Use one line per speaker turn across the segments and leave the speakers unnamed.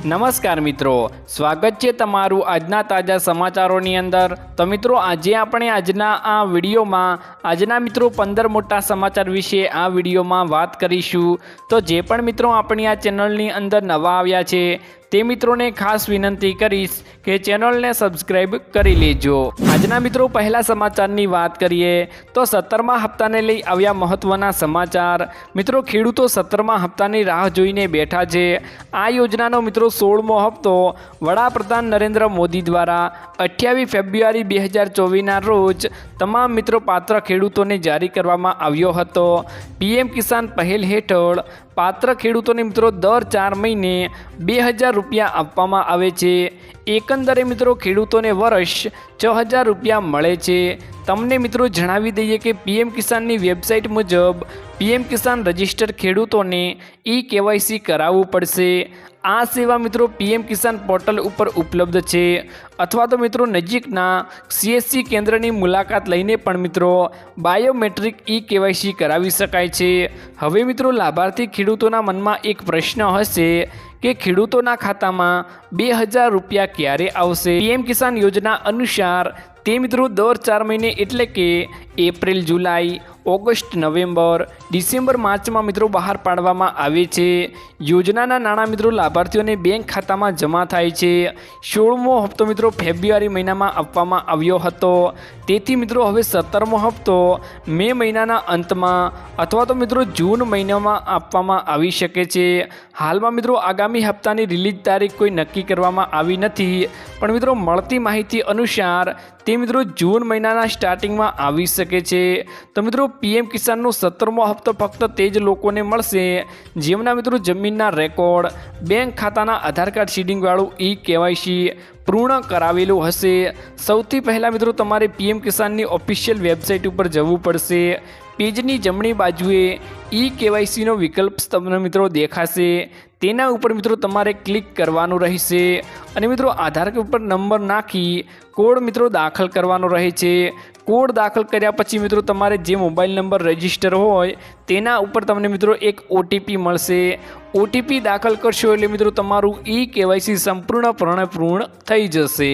નમસ્કાર મિત્રો, સ્વાગત છે તમારું આજના તાજા સમાચારોની અંદર. તો મિત્રો, આજે આપણે આજના આ વિડીયોમાં, આજના મિત્રો પંદર મોટા સમાચાર વિશે આ વિડીયોમાં વાત કરીશું. તો જે પણ મિત્રો આપણી આ ચેનલની અંદર નવા આવ્યા છે તે મિત્રોને ખાસ વિનંતી કરીશ કે ચેનલને સબસ્ક્રાઈબ કરી લેજો. આજના મિત્રો, પહેલા સમાચારની વાત કરીએ તો સત્તરમા હપ્તાને લઈ આવ્યા મહત્વના સમાચાર. મિત્રો, ખેડૂતો સત્તરમા હપ્તાની રાહ જોઈને બેઠા છે. આ યોજનાનો મિત્રો, સોળમો હપ્તો વડાપ્રધાન નરેન્દ્ર મોદી દ્વારા અઠ્યાવીસ ફેબ્રુઆરી બે હજાર ચોવીસના રોજ તમામ મિત્રો પાત્ર ખેડૂતોને જારી કરવામાં આવ્યો હતો. પીએમ કિસાન પહેલ હેઠળ પાત્ર ખેડૂતોને મિત્રો દર ચાર મહિને બે હજાર રૂપિયા આપવામાં આવે છે. એકંદરે મિત્રો ખેડૂતોને વર્ષ છ હજાર રૂપિયા મળે છે. તમને મિત્રો જણાવી દઈએ કે પીએમ કિસાનની વેબસાઇટ મુજબ પીએમ કિસાન રજિસ્ટર ખેડૂતોને ઈ કેવાયસી કરાવવું પડશે. આ સેવા મિત્રો પીએમ કિસાન પોર્ટલ ઉપર ઉપલબ્ધ છે. અથવા તો મિત્રો નજીકના સીએસસી કેન્દ્રની મુલાકાત લઈને પણ મિત્રો બાયોમેટ્રિક ઈ કેવાયસી કરાવી શકાય છે. હવે મિત્રો લાભાર્થી ખેડૂતોના મનમાં એક પ્રશ્ન હશે કે ખેડૂતોના ખાતામાં બે હજાર રૂપિયા ક્યારે આવશે? પીએમ કિસાન યોજના અનુસાર તે મિત્રો દર ચાર મહિને એટલે કે April, July August, November, December, માર્ચમાં મિત્રો બહાર પાડવામાં આવે છે. યોજનાના નાણાં મિત્રો લાભાર્થીઓને બેંક ખાતામાં જમા થાય છે. સોળમો હપ્તો મિત્રો ફેબ્રુઆરી મહિનામાં આપવામાં આવ્યો હતો. તેથી મિત્રો હવે સત્તરમો હપ્તો મે મહિનાના અંતમાં અથવા તો મિત્રો જૂન મહિનામાં આપવામાં આવી શકે છે. હાલમાં મિત્રો આગામી હપ્તાની રિલીઝ તારીખ કોઈ નક્કી કરવામાં આવી નથી. પણ મિત્રો મળતી માહિતી અનુસાર તે મિત્રો જૂન મહિનાના સ્ટાર્ટિંગમાં આવી શકે છે. તો મિત્રો પીએમ કિસાનનો સત્તરમો હપ્તો ફક્ત તે જ લોકોને મળશે. જેમના મિત્રો જમીનના રેકોર્ડ, બેંક ખાતાના આધાર કાર્ડ સીડિંગવાળું ઈ કેવાયસી પૂર્ણ કરાવેલું હશે. સૌથી પહેલાં મિત્રો તમારે પીએમ કિસાનની ઓફિશિયલ વેબસાઇટ ઉપર જવું પડશે. પેજની જમણી બાજુએ ઈ કેવાયસીનો વિકલ્પ તમને મિત્રો દેખાશે. તેના ઉપર મિત્રો તમારે ક્લિક કરવાનું રહેશે. અને મિત્રો આધાર ઉપર નંબર નાખી કોડ મિત્રો દાખલ કરવાનો રહે છે. કોડ દાખલ કર્યા પછી મિત્રો તમારે જે મોબાઈલ નંબર રજિસ્ટર હોય તેના ઉપર તમને મિત્રો એક ઓટીપી મળશે. ઓટીપી દાખલ કરશો એટલે મિત્રો તમારું ઈ કેવાયસી સંપૂર્ણપણે પૂર્ણ થઈ જશે.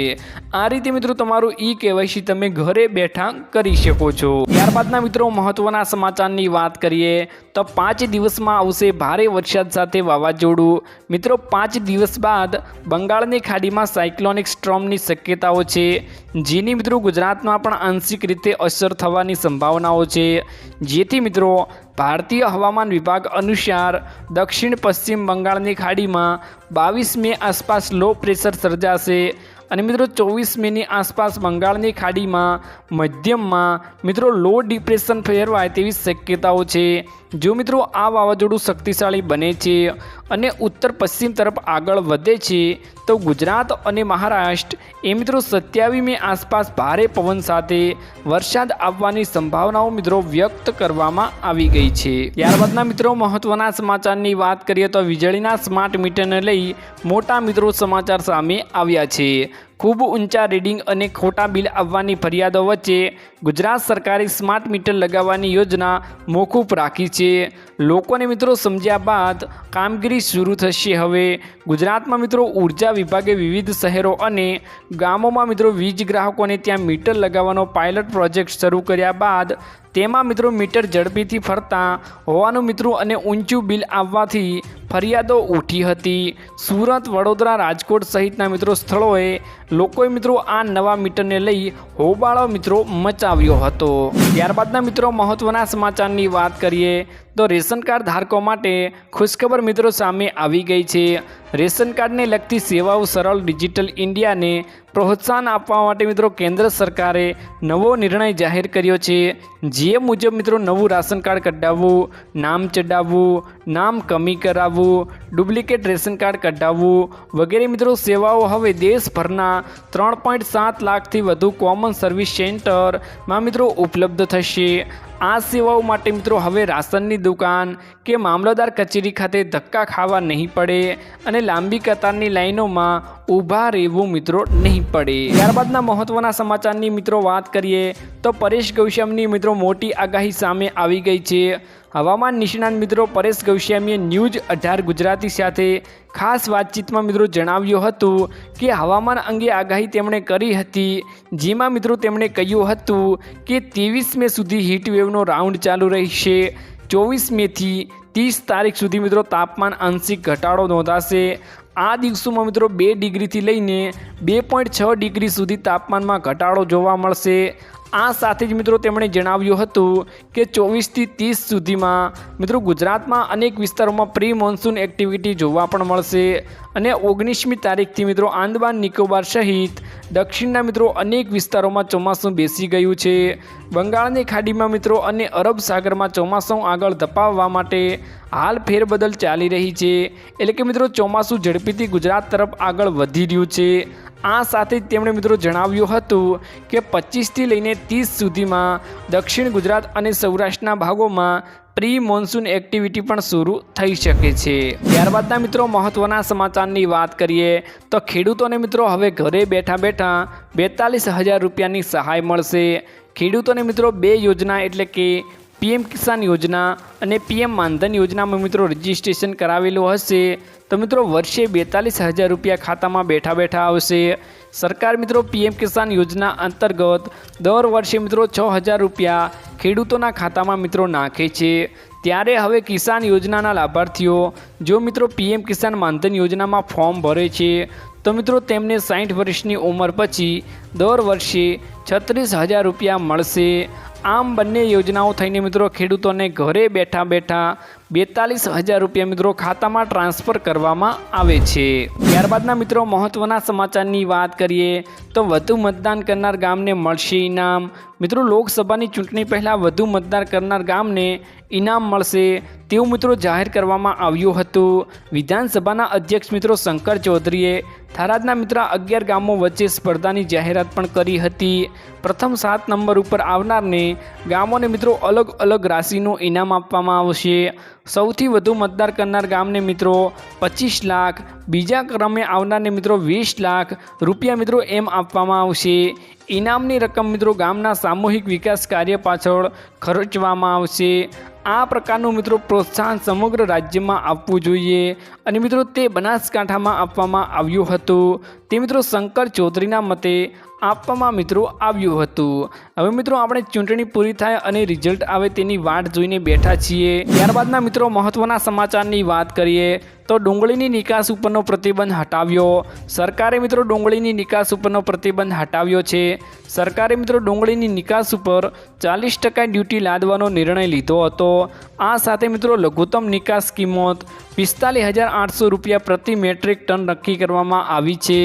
આ રીતે મિત્રો તમારું ઈ કેવાયસી તમે ઘરે બેઠા કરી શકો છો. ત્યારબાદના મિત્રો મહત્વના સમાચારની વાત કરીએ તો પાંચ દિવસમાં આવશે ભારે વરસાદ સાથે વાવાઝોડું. મિત્રો પાંચ દિવસ બાદ બંગાળની ખાડીમાં સાયક્લોનિક સ્ટ્રોમની શક્યતાઓ છે, જેની મિત્રો ગુજરાતમાં પણ આંશિક રીતે અસર થવાની સંભાવનાઓ છે. જેથી મિત્રો ભારતીય હવામાન વિભાગ અનુસાર દક્ષિણ પશ્ચિમ બંગાળની ખાડીમાં બાવીસ મે આસપાસ લો પ્રેશર સર્જાશે. અને મિત્રો ચોવીસ મેની આસપાસ બંગાળની ખાડીમાં મધ્યમમાં મિત્રો લો ડિપ્રેશન ફેરવાય તેવી શક્યતાઓ છે. જો મિત્રો આ વાવાઝોડું શક્તિશાળી બને છે અને ઉત્તર પશ્ચિમ તરફ આગળ વધે છે, તો ગુજરાત અને મહારાષ્ટ્ર એ મિત્રો સત્યાવીસમી આસપાસ ભારે પવન સાથે વરસાદ આવવાની સંભાવનાઓ મિત્રો વ્યક્ત કરવામાં આવી ગઈ છે. ત્યારબાદના મિત્રો મહત્વના સમાચારની વાત કરીએ તો વીજળીના સ્માર્ટ મીટરને લઈ મોટા મિત્રો સમાચાર સામે આવ્યા છે. ખૂબ ઊંચા રીડિંગ અને ખોટા બિલ આવવાની ફરિયાદો વચ્ચે ગુજરાત સરકારે સ્માર્ટ મીટર લગાવવાની યોજના મોકૂફ રાખી છે. લોકોને મિત્રો સમજ્યા બાદ કામગીરી શરૂ થશે હવે. ગુજરાતમાં મિત્રો ઊર્જા વિભાગે વિવિધ શહેરો અને ગામોમાં મિત્રો વીજ ગ્રાહકોને ત્યાં મીટર લગાવવાનો પાયલટ પ્રોજેક્ટ શરૂ કર્યા બાદ તેમાં મિત્રો મીટર ઝડપીથી ફરતા હોવાનું મિત્રો અને ઊંચું બિલ આવવાથી ફરિયાદો ઉઠી હતી. સુરત, વડોદરા, રાજકોટ સહિતના મિત્રો સ્થળોએ લોકોએ મિત્રો આ નવા મીટરને લઈ હોબાળો મિત્રો મચાવ્યો હતો. ત્યારબાદના મિત્રો મહત્વના સમાચારની વાત કરીએ તો રેશન કાર્ડ ધારકો માટે ખુશખબર મિત્રો સામે આવી ગઈ છે. રેશન કાર્ડને લગતી સેવાઓ સરળ ડિજિટલ ઇન્ડિયાને પ્રોત્સાહન આપવા માટે મિત્રો કેન્દ્ર સરકારે નવો નિર્ણય જાહેર કર્યો છે. જે મુજબ મિત્રો નવું રાશન કાર્ડ કઢાવવું, નામ ચડાવવું નામ કમી કરાવવું, ડુપ્લિકેટ રેશન કાર્ડ કઢાવવું વગેરે મિત્રો સેવાઓ હવે દેશભરના ત્રણ પોઈન્ટ સાત લાખથી વધુ કોમન સર્વિસ સેન્ટરમાં મિત્રો ઉપલબ્ધ થશે આ સેવાઓ માટે મિત્રો હવે રાશનની દુકાન કે મામલતદાર કચેરી ખાતે ધક્કા ખાવા નહીં પડે અને લાંબી કતારની લાઈનોમાં ઊભા રહેવું મિત્રો નહીં પડે. ત્યારબાદના મહત્વના સમાચારની મિત્રો વાત કરીએ તો પરેશ ગૌશ્યામની મિત્રો મોટી આગાહી સામે આવી ગઈ છે. હવામાન નિષ્ણાંત મિત્રો પરેશ ગૌશ્યામીએ ન્યૂઝ અઢાર ગુજરાતી સાથે ખાસ વાતચીતમાં મિત્રો જણાવ્યું હતું કે હવામાન અંગે આગાહી તેમણે કરી હતી. જેમાં મિત્રો તેમણે કહ્યું હતું કે ત્રેવીસ મે સુધી હીટવેવનો રાઉન્ડ ચાલુ રહેશે. ચોવીસ મેથી ત્રીસ તારીખ સુધી મિત્રો તાપમાન આંશિક ઘટાડો નોંધાશે. આ દિવસોમાં મિત્રો બે ડિગ્રીથી લઈને બે પોઈન્ટ છ ડિગ્રી સુધી તાપમાનમાં ઘટાડો જોવા મળશે. આ સાથે જ મિત્રો તેમણે જણાવ્યું હતું કે ચોવીસથી ત્રીસ સુધીમાં મિત્રો ગુજરાતમાં અનેક વિસ્તારોમાં પ્રી મોન્સૂન એક્ટિવિટી જોવા પણ મળશે. અને ઓગણીસમી તારીખથી મિત્રો આંદમાન નિકોબાર સહિત દક્ષિણના મિત્રો અનેક વિસ્તારોમાં ચોમાસું બેસી ગયું છે. બંગાળની ખાડીમાં મિત્રો અને અરબ સાગરમાં ચોમાસું આગળ ધપાવવા માટે હાલ ફેરબદલ ચાલી રહી છે. એટલે કે મિત્રો ચોમાસું ઝડપીથી ગુજરાત તરફ આગળ વધી રહ્યું છે. આ સાથે જ તેમણે મિત્રો જણાવ્યું હતું કે પચીસથી લઈને ત્રીસ સુધીમાં દક્ષિણ ગુજરાત અને સૌરાષ્ટ્રના ભાગોમાં પ્રી મોન્સૂન એક્ટિવિટી પણ શરૂ થઈ શકે છે. ત્યારબાદના મિત્રો મહત્વના સમાચારની વાત કરીએ તો ખેડૂતોને મિત્રો હવે ઘરે બેઠા બેઠા બેતાલીસ હજાર રૂપિયાની સહાય મળશે. ખેડૂતોને મિત્રો બે યોજના એટલે કે પીએમ કિસાન યોજના અને પીએમ માનધન યોજનામાં મિત્રો રજીસ્ટ્રેશન કરાવેલું હશે. તો મિત્રો વર્ષે બેતાલીસ હજાર રૂપિયા ખાતામાં બેઠા બેઠા આવશે. સરકાર મિત્રો પીએમ કિસાન યોજના અંતર્ગત દર વર્ષે મિત્રો છ હજાર રૂપિયા ખેડૂતોના ખાતામાં મિત્રો નાખે છે. ત્યારે હવે કિસાન યોજનાના લાભાર્થીઓ, જો મિત્રો પીએમ કિસાન માનધન યોજનામાં ફોર્મ ભરે છે, તો મિત્રો તેમને સાઠ વર્ષની ઉંમર પછી દર વર્ષે છત્રીસ હજાર રૂપિયા મળશે. આમ બંને યોજનાઓ થઈને મિત્રો ખેડૂતોને ઘરે બેઠા બેઠા બેતાલીસ હજાર રૂપિયા મિત્રો ખાતામાં ટ્રાન્સફર કરવામાં આવે છે. ત્યારબાદના મિત્રો મહત્ત્વના સમાચારની વાત કરીએ તો વધુ મતદાન કરનાર ગામને મળશે ઇનામ. મિત્રો લોકસભાની ચૂંટણી પહેલાં વધુ મતદાન કરનાર ગામને ઇનામ મળશે તેવું મિત્રો જાહેર કરવામાં આવ્યું હતું. વિધાનસભાના અધ્યક્ષ મિત્રો શંકર ચૌધરીએ થરાદના મિત્ર અગિયાર ગામો વચ્ચે સ્પર્ધાની જાહેરાત પણ કરી હતી. પ્રથમ સાત નંબર ઉપર આવનારને ગામોને મિત્રો અલગ અલગ રાશિનું ઇનામ આપવામાં આવશે. સૌથી વધુ મતદાર કરનાર ગામને મિત્રો પચીસ લાખ, બીજા ક્રમે આવનારને મિત્રો વીસ લાખ રૂપિયા મિત્રો એમ આપવામાં આવશે. ઇનામની રકમ મિત્રો ગામના સામૂહિક વિકાસ કાર્ય પાછળ ખર્ચવામાં આવશે. આ પ્રકારનું મિત્રો પ્રોત્સાહન સમગ્ર રાજ્યમાં આપવું જોઈએ અને મિત્રો તે બનાસકાંઠામાં આપવામાં આવ્યું હતું. તે મિત્રો શંકર ચૌધરીના મતે આપવામાં મિત્રો આવ્યું હતું. હવે મિત્રો આપણે ચૂંટણી પૂરી થાય અને રિઝલ્ટ આવે તેની વાટ જોઈને બેઠા છીએ. ત્યારબાદના મિત્રો મહત્ત્વના સમાચારની વાત કરીએ તો ડુંગળીની નિકાસ ઉપરનો પ્રતિબંધ હટાવ્યો. સરકારે મિત્રો ડુંગળીની નિકાસ ઉપરનો પ્રતિબંધ હટાવ્યો છે. સરકારે મિત્રો ડુંગળીની નિકાસ ઉપર ચાલીસ ટકા ડ્યુટી લાદવાનો નિર્ણય લીધો હતો. આ સાથે મિત્રો લઘુત્તમ નિકાસ કિંમત પિસ્તાલીસ હજાર આઠસો રૂપિયા પ્રતિ મેટ્રિક ટન નક્કી કરવામાં આવી છે.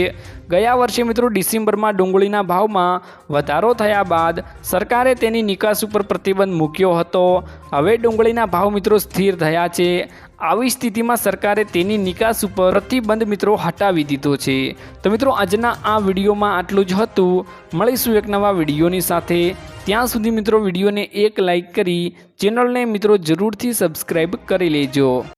ગયા વર્ષે મિત્રો ડિસેમ્બરમાં ડુંગળીના ભાવમાં વધારો થયા બાદ સરકારે તેની નિકાસ ઉપર પ્રતિબંધ મૂક્યો હતો. હવે ડુંગળીના ભાવ મિત્રો સ્થિર થયા છે. આવી સ્થિતિમાં સરકારે તેની નિકાસ ઉપર પ્રતિબંધ મિત્રો હટાવી દીધો છે. તો મિત્રો આજના આ વિડીયોમાં આટલું જ હતું. મળીશું એક નવા વિડીયોની સાથે. ત્યાં સુધી મિત્રો વિડીયોને એક લાઇક કરી ચેનલને મિત્રો જરૂરથી સબસ્ક્રાઈબ કરી લેજો.